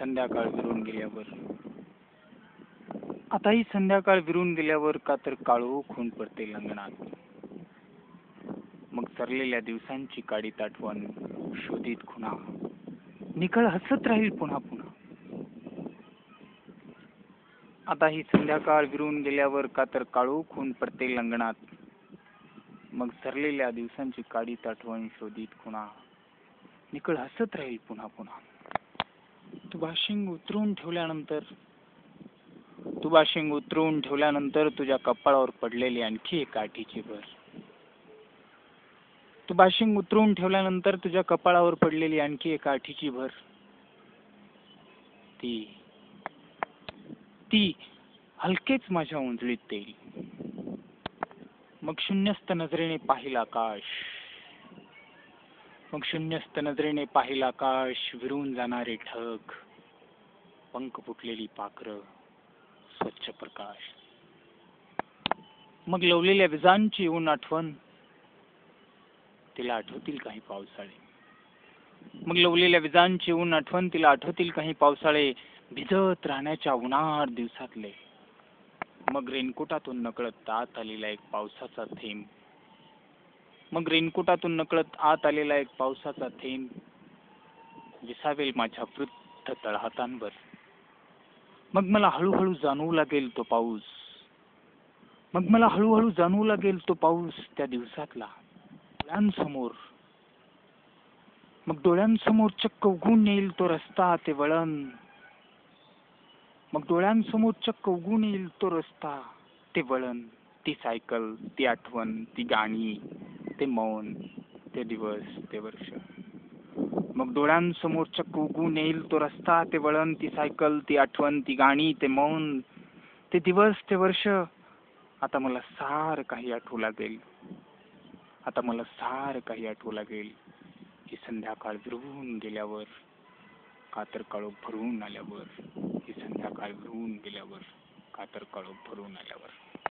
संध्याकाळ विरून गेल्यावर? आता ही संध्याकाळ विरून गेल्यावर का तर काळोख होऊन पडते लंगणात. मग सरलेल्या दिवसांची काडीत आठवण शोधित खुणा. निकळ हसत राहील पुन्हा पुन्हा. आता ही संध्याकाळ विरून गेल्यावर का तर काळोख होऊन पडते लंगणात. मग सरलेल्या दिवसांची काडीत आठवण शोधित खुणा. निकळ हसत राहील पुन्हा पुन्हा. तू उतरून ठेवल्यानंतर तू उतरून ठेवल्यानंतर तुझ्या कपाळावर पडलेली आणखी एक आठीची भर. तू बाशिंग उतरून ठेवल्यानंतर तुझ्या कपाळावर पडलेली आणखी एक काठीची भर. ती ती हलकेच माझ्या उंजळीत येईल मग शून्यस्त नजरेने पाहिल आकाश. मग शून्यस्त नजरेने पाहिल आकाश विरून जाणारे ढग पंख फुटलेली पाखरं स्वच्छ प्रकाश. मग लवलेल्या विजांची ऊन आठवण तिला आठवतील काही पावसाळे. मग लवलेल्या विजांची ऊन आठवण तिला आठवतील काही पावसाळे भिजत राहण्याच्या उन्हाळ दिवसातले. मग रेनकोटातून नकळत तात आलेला एक पावसाचा थेंब मग रेनकोटातून नकळत आत आलेला एक पावसाचा थेंब विसावेल माझ्या वृद्ध तळहातांवर. मग मला हळूहळू जाणवू लागेल तो पाऊस. मग मला हळूहळू जाणवू लागेल तो पाऊस त्या दिवसातला. डोळ्यांसमोर. मग डोळ्यांसमोर चक्क उगून येईल तो रस्ता ते वळण. मग डोळ्यांसमोर चक्क उगून येईल तो रस्ता ते वळण ती सायकल ती आठवण ती गाणी. ते मौन ते दिवस ते वर्ष. मग डोळ्यांसमोर चक्क उगून येईल तो रस्ता ते वळण ती सायकल ती आठवण ती गाणी ते मौन ते दिवस ते वर्ष. आता मला सार काही आठवू लागेल. आता मला सार काही आठवू लागेल ही संध्याकाळ विरवून गेल्यावर कातर काळोख भरून आल्यावर ही संध्याकाळ विरवून गेल्यावर कातर काळोख भरून आल्यावर.